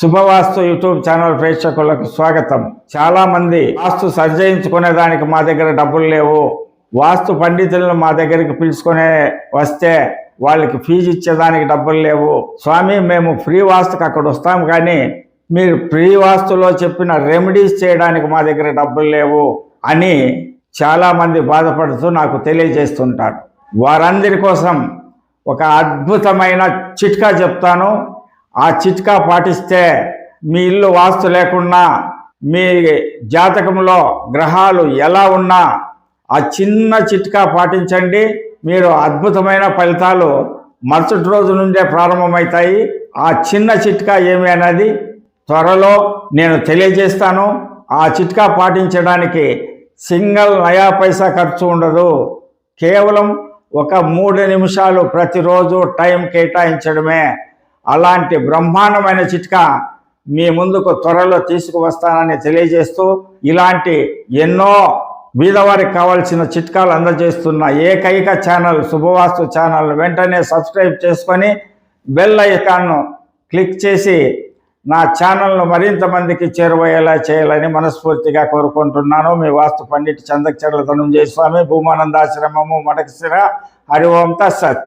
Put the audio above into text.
శుభవాస్తు YouTube channel ప్రేక్షకులకు స్వాగతం. చాలా మంది వాస్తు సర్జయించుకునే దానికి మా దగ్గర డబ్బులు లేవు. వాస్తు పండితులను మా దగ్గరికి పిలుచుకునే వస్తే వాళ్ళకి ఫీజు ఇచ్చేదానికి డబ్బులు లేవు. స్వామి మేము ఫ్రీ వాస్తుకి అక్కడ వస్తాం కానీ మీరు ఫ్రీ వాస్తులో చెప్పిన రెమెడీస్ చేయడానికి మా దగ్గర డబ్బులు లేవు అని చాలా మంది బాధపడుతూ నాకు తెలియజేస్తుంటారు. వారందరి కోసం ఒక అద్భుతమైన చిట్కా చెప్తాను. ఆ చిట్కా పాటిస్తే మీ ఇల్లు వాస్తు లేకున్నా మీ జాతకంలో గ్రహాలు ఎలా ఉన్నా ఆ చిన్న చిట్కా పాటించండి. మీరు అద్భుతమైన ఫలితాలు మరుసటి రోజు నుండే ప్రారంభమవుతాయి. ఆ చిన్న చిట్కా ఏమి అనేది త్వరలో నేను తెలియజేస్తాను. ఆ చిట్కా పాటించడానికి సింగల్ నయా పైసా ఖర్చు ఉండదు. కేవలం ఒక మూడు నిమిషాలు ప్రతిరోజు టైం కేటాయించడమే అలాంటి బ్రహ్మాండమైన చిట్కా మీ ముందుకు త్వరలో తీసుకువస్తానని తెలియజేస్తూ ఇలాంటి ఎన్నో బీదవారికి కావాల్సిన చిట్కాలు అందజేస్తున్న ఏకైక ఛానల్ శుభవాస్తు ఛానల్ వెంటనే సబ్స్క్రైబ్ చేసుకొని బెల్ ఐకాన్ను క్లిక్ చేసి నా ఛానల్ను మరింత మందికి చేరువయ్యేలా చేయాలని మనస్ఫూర్తిగా కోరుకుంటున్నాను. మీ వాస్తు పండిట్ చందకచర్ల ధనుంజయ స్వామి భూమానందాశ్రమము మడకశిర. హరి ఓం తత్సత్.